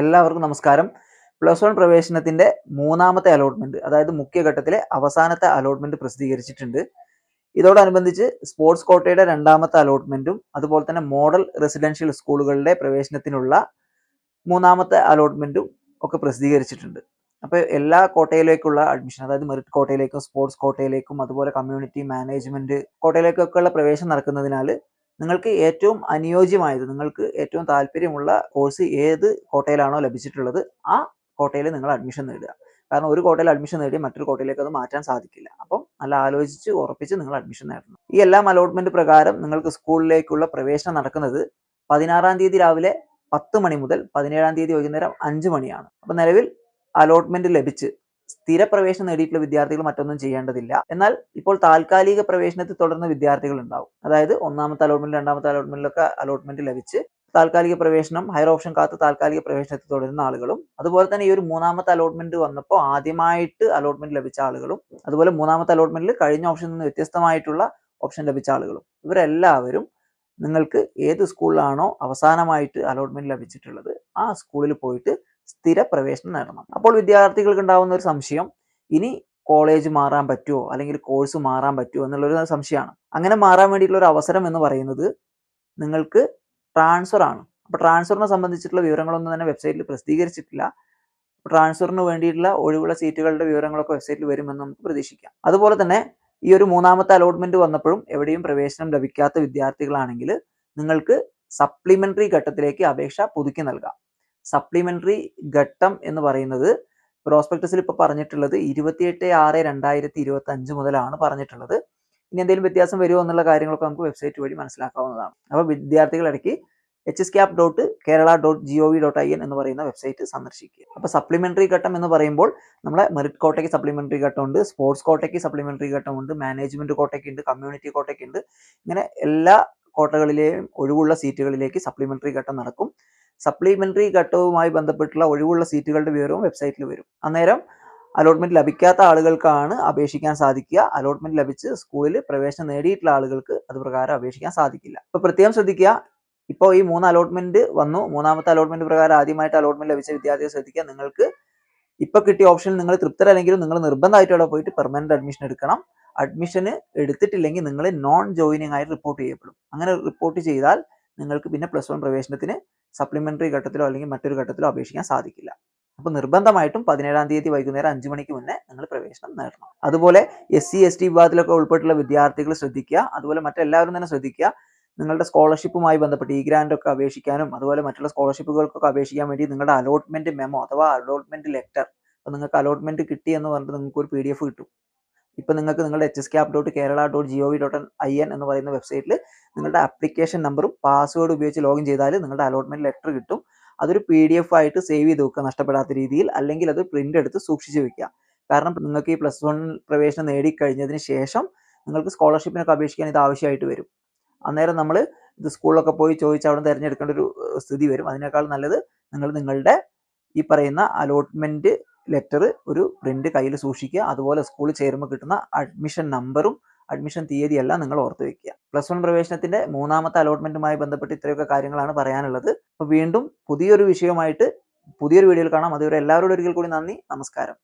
എല്ലാവർക്കും നമസ്കാരം. Plus one പ്രവേശനത്തിന്റെ മൂന്നാമത്തെ അലോട്ട്മെന്റ് അതായത് മുഖ്യഘട്ടത്തിലെ അവസാനത്തെ അലോട്ട്മെന്റ് പ്രസിദ്ധീകരിച്ചിട്ടുണ്ട്. ഇതോടനുബന്ധിച്ച് സ്പോർട്സ് കോട്ടയുടെ രണ്ടാമത്തെ അലോട്ട്മെന്റും അതുപോലെ തന്നെ മോഡൽ റെസിഡൻഷ്യൽ സ്കൂളുകളുടെ പ്രവേശനത്തിനുള്ള മൂന്നാമത്തെ അലോട്ട്മെന്റും ഒക്കെ പ്രസിദ്ധീകരിച്ചിട്ടുണ്ട്. അപ്പോൾ എല്ലാ കോട്ടയിലേക്കുള്ള അഡ്മിഷൻ അതായത് മെറിറ്റ് കോട്ടയിലേക്കും സ്പോർട്സ് കോട്ടയിലേക്കും അതുപോലെ കമ്മ്യൂണിറ്റി മാനേജ്മെന്റ് കോട്ടയിലേക്കൊക്കെയുള്ള പ്രവേശനം നടക്കുന്നതിനാൽ നിങ്ങൾക്ക് ഏറ്റവും അനുയോജ്യമായത് നിങ്ങൾക്ക് ഏറ്റവും താല്പര്യമുള്ള കോഴ്സ് ഏത് കോട്ടയിലാണോ ലഭിച്ചിട്ടുള്ളത് ആ കോട്ടയിൽ നിങ്ങൾ അഡ്മിഷൻ നേടുക. കാരണം ഒരു കോട്ടയിൽ അഡ്മിഷൻ നേടി മറ്റൊരു കോട്ടയിലേക്ക് അത് മാറ്റാൻ സാധിക്കില്ല. അപ്പം നല്ല ആലോചിച്ച് ഉറപ്പിച്ച് നിങ്ങൾ അഡ്മിഷൻ നേടണം. ഈ എല്ലാം അലോട്ട്മെന്റ് പ്രകാരം നിങ്ങൾക്ക് സ്കൂളിലേക്കുള്ള പ്രവേശനം നടക്കുന്നത് പതിനാറാം തീയതി രാവിലെ പത്ത് മണി മുതൽ പതിനേഴാം തീയതി വൈകുന്നേരം അഞ്ച് മണിയാണ്. അപ്പം നിലവിൽ അലോട്ട്മെന്റ് ലഭിച്ച് സ്ഥിര പ്രവേശനം നേടിയിട്ടുള്ള വിദ്യാർത്ഥികൾ മറ്റൊന്നും ചെയ്യേണ്ടതില്ല. എന്നാൽ ഇപ്പോൾ താൽക്കാലിക പ്രവേശനത്തിൽ തുടർന്ന് വിദ്യാർത്ഥികൾ ഉണ്ടാവും. അതായത് ഒന്നാമത്തെ അലോട്ട്മെന്റ് രണ്ടാമത്തെ അലോട്ട്മെന്റിലൊക്കെ അലോട്ട്മെന്റ് ലഭിച്ച് താൽക്കാലിക പ്രവേശനം ഹയർ ഓപ്ഷൻ കാത്ത് താൽക്കാലിക പ്രവേശനത്തിൽ തുടരുന്ന ആളുകളും അതുപോലെ തന്നെ ഈ ഒരു മൂന്നാമത്തെ അലോട്ട്മെന്റ് വന്നപ്പോൾ ആദ്യമായിട്ട് അലോട്ട്മെന്റ് ലഭിച്ച ആളുകളും അതുപോലെ മൂന്നാമത്തെ അലോട്ട്മെന്റിൽ കഴിഞ്ഞ ഓപ്ഷനിൽ നിന്ന് വ്യത്യസ്തമായിട്ടുള്ള ഓപ്ഷൻ ലഭിച്ച ആളുകളും ഇവരെല്ലാവരും നിങ്ങൾക്ക് ഏത് സ്കൂളിലാണോ അവസാനമായിട്ട് അലോട്ട്മെന്റ് ലഭിച്ചിട്ടുള്ളത് ആ സ്കൂളിൽ പോയിട്ട് സ്ഥിര പ്രവേശനം നേടണം അപ്പോൾ വിദ്യാർത്ഥികൾക്ക് ഉണ്ടാകുന്ന ഒരു സംശയം ഇനി കോളേജ് മാറാൻ പറ്റുമോ അല്ലെങ്കിൽ കോഴ്സ് മാറാൻ പറ്റുമോ എന്നുള്ളൊരു സംശയമാണ്. അങ്ങനെ മാറാൻ വേണ്ടിയിട്ടുള്ള ഒരു അവസരം എന്ന് പറയുന്നത് നിങ്ങൾക്ക് ട്രാൻസ്ഫർ ആണ്. അപ്പോൾ ട്രാൻസ്ഫറിനെ സംബന്ധിച്ചിട്ടുള്ള വിവരങ്ങളൊന്നും തന്നെ വെബ്സൈറ്റിൽ പ്രസിദ്ധീകരിച്ചിട്ടില്ല. ട്രാൻസ്ഫറിന് വേണ്ടിയിട്ടുള്ള ഒഴിവുള്ള സീറ്റുകളുടെ വിവരങ്ങളൊക്കെ വെബ്സൈറ്റിൽ വരുമെന്ന് നമുക്ക് പ്രതീക്ഷിക്കാം. അതുപോലെ തന്നെ ഈ ഒരു മൂന്നാമത്തെ അലോട്ട്മെന്റ് വന്നപ്പോഴും എവിടെയും പ്രവേശനം ലഭിക്കാത്ത വിദ്യാർത്ഥികളാണെങ്കിൽ നിങ്ങൾക്ക് സപ്ലിമെന്ററി ഘട്ടത്തിലേക്ക് അപേക്ഷ പുതുക്കി നൽകാം. സപ്ലിമെന്ററി ഘട്ടം എന്ന് പറയുന്നത് പ്രോസ്പെക്ടസിൽ ഇപ്പോൾ പറഞ്ഞിട്ടുള്ളത് ഇരുപത്തിയെട്ട് ആറ് രണ്ടായിരത്തി ഇരുപത്തി അഞ്ച് മുതലാണ് പറഞ്ഞിട്ടുള്ളത്. ഇനി എന്തെങ്കിലും വ്യത്യാസം വരുമോ എന്നുള്ള കാര്യങ്ങളൊക്കെ നമുക്ക് വെബ്സൈറ്റ് വഴി മനസ്സിലാക്കാവുന്നതാണ്. അപ്പോൾ വിദ്യാർത്ഥികൾ ഇടയ്ക്ക് H S cap dot Kerala dot G O V dot I N എന്ന് പറയുന്ന വെബ്സൈറ്റ് സന്ദർശിക്കുക. അപ്പോൾ സപ്ലിമെന്ററി ഘട്ടം എന്ന് പറയുമ്പോൾ നമ്മളെ മെറിറ്റ് കോട്ടയ്ക്ക് സപ്ലിമെന്ററി ഘട്ടമുണ്ട് സ്പോർട്സ് കോട്ടയ്ക്ക് സപ്ലിമെന്ററി ഘട്ടമുണ്ട് മാനേജ്മെന്റ് കോട്ടയ്ക്ക് ഉണ്ട് കമ്മ്യൂണിറ്റി കോട്ടയ്ക്ക് ഉണ്ട്. ഇങ്ങനെ എല്ലാ കോട്ടകളിലെയും ഒഴിവുള്ള സീറ്റുകളിലേക്ക് സപ്ലിമെന്ററി ഘട്ടം നടക്കും. സപ്ലിമെന്ററി ഘട്ടവുമായി ബന്ധപ്പെട്ടുള്ള ഒഴിവുള്ള സീറ്റുകളുടെ വിവരവും വെബ്സൈറ്റിൽ വരും. അന്നേരം അലോട്ട്മെന്റ് ലഭിക്കാത്ത ആളുകൾക്കാണ് അപേക്ഷിക്കാൻ സാധിക്കുക. അലോട്ട്മെന്റ് ലഭിച്ച് സ്കൂളിൽ പ്രവേശനം നേടിയിട്ടുള്ള ആളുകൾക്ക് അത് പ്രകാരം അപേക്ഷിക്കാൻ സാധിക്കില്ല. അപ്പോൾ പ്രത്യേകം ശ്രദ്ധിക്കുക. ഇപ്പോൾ ഈ മൂന്ന് അലോട്ട്മെന്റ് വന്നു. മൂന്നാമത്തെ അലോട്ട്മെന്റ് പ്രകാരം ആദ്യമായിട്ട് അലോട്ട്മെന്റ് ലഭിച്ച വിദ്യാർത്ഥികൾ ശ്രദ്ധിക്കുക. നിങ്ങൾക്ക് ഇപ്പോൾ കിട്ടിയ ഓപ്ഷനിൽ നിങ്ങൾ തൃപ്തരല്ലെങ്കിലും നിങ്ങൾ നിർബന്ധമായിട്ട് അവിടെ പോയിട്ട് പെർമനന്റ് അഡ്മിഷൻ എടുക്കണം. അഡ്മിഷന് എടുത്തിട്ടില്ലെങ്കിൽ നിങ്ങൾ നോൺ ജോയിനിങ് ആയിട്ട് റിപ്പോർട്ട് ചെയ്യപ്പെടും. അങ്ങനെ റിപ്പോർട്ട് ചെയ്താൽ നിങ്ങൾക്ക് പിന്നെ പ്ലസ് വൺ പ്രവേശനത്തിന് സപ്ലിമെന്ററി ഘട്ടത്തിലോ അല്ലെങ്കിൽ മറ്റൊരു ഘട്ടത്തിലോ അപേക്ഷിക്കാൻ സാധിക്കില്ല. അപ്പോൾ നിർബന്ധമായിട്ടും പതിനേഴാം തീയതി വൈകുന്നേരം അഞ്ച് മണിക്ക് മുന്നേ നിങ്ങൾ പ്രവേശനം നേടണം. അതുപോലെ എസ് സി എസ് ടി വിഭാഗത്തിലൊക്കെ ഉൾപ്പെട്ടുള്ള വിദ്യാർത്ഥികൾ ശ്രദ്ധിക്കുക. അതുപോലെ മറ്റെല്ലാവരും തന്നെ ശ്രദ്ധിക്കുക. നിങ്ങളുടെ സ്കോളർഷിപ്പുമായി ബന്ധപ്പെട്ട് ഈ ഗ്രാൻഡ് ഒക്കെ അപേക്ഷിക്കാനും അതുപോലെ മറ്റുള്ള സ്കോളർഷിപ്പുകൾക്കൊക്കെ അപേക്ഷിക്കാൻ വേണ്ടി നിങ്ങളുടെ അലോട്ട്മെന്റ് മെമോ അഥവാ അലോട്ട്മെന്റ് ലെറ്റർ അപ്പോൾ നിങ്ങൾക്ക് അലോട്ട്മെന്റ് കിട്ടി എന്ന് പറഞ്ഞിട്ട് നിങ്ങൾക്ക് ഒരു പി ഡി എഫ് കിട്ടും. ഇപ്പം നിങ്ങൾക്ക് നിങ്ങളുടെ H S cap dot Kerala dot G O V dot I N എന്ന് പറയുന്ന വെബ്സൈറ്റിൽ നിങ്ങളുടെ ആപ്ലിക്കേഷൻ നമ്പറും പാസ്വേഡ് ഉപയോഗിച്ച് ലോഗിൻ ചെയ്താൽ നിങ്ങളുടെ അലോട്ട്മെന്റ് ലെറ്റർ കിട്ടും. അതൊരു പി ഡി എഫ് ആയിട്ട് സേവ് ചെയ്ത് വെക്കുക നഷ്ടപ്പെടാത്ത രീതിയിൽ അല്ലെങ്കിൽ അത് പ്രിന്റ് എടുത്ത് സൂക്ഷിച്ച് വെക്കുക. കാരണം നിങ്ങൾക്ക് ഈ പ്ലസ് വൺ പ്രവേശനം നേടിക്കഴിഞ്ഞതിന് ശേഷം നിങ്ങൾക്ക് സ്കോളർഷിപ്പിനൊക്കെ അപേക്ഷിക്കാൻ ഇത് ആവശ്യമായിട്ട് വരും. അന്നേരം നമ്മൾ ഇത് സ്കൂളിലൊക്കെ പോയി ചോദിച്ച് അവിടെ തിരഞ്ഞെടുക്കേണ്ട ഒരു സ്ഥിതി വരും. അതിനേക്കാൾ നല്ലത് നിങ്ങൾ നിങ്ങളുടെ ഈ പറയുന്ന അലോട്ട്മെന്റ് ലെറ്റർ ഒരു പ്രിന്റ് കയ്യിൽ സൂക്ഷിക്കുക. അതുപോലെ സ്കൂളിൽ ചേരുമ്പോൾ കിട്ടുന്ന അഡ്മിഷൻ നമ്പറും അഡ്മിഷൻ തീയതിയെല്ലാം നിങ്ങൾ ഓർത്ത് വെക്കുക. പ്ലസ് വൺ പ്രവേശനത്തിന്റെ മൂന്നാമത്തെ അലോട്ട്മെന്റുമായി ബന്ധപ്പെട്ട് ഇത്രയൊക്കെ കാര്യങ്ങളാണ് പറയാനുള്ളത്. അപ്പോൾ വീണ്ടും പുതിയൊരു വിഷയമായിട്ട് പുതിയൊരു വീഡിയോയിൽ കാണാം. അതുവരെ എല്ലാവരോടും ഒരിക്കൽ കൂടി നന്ദി. നമസ്കാരം.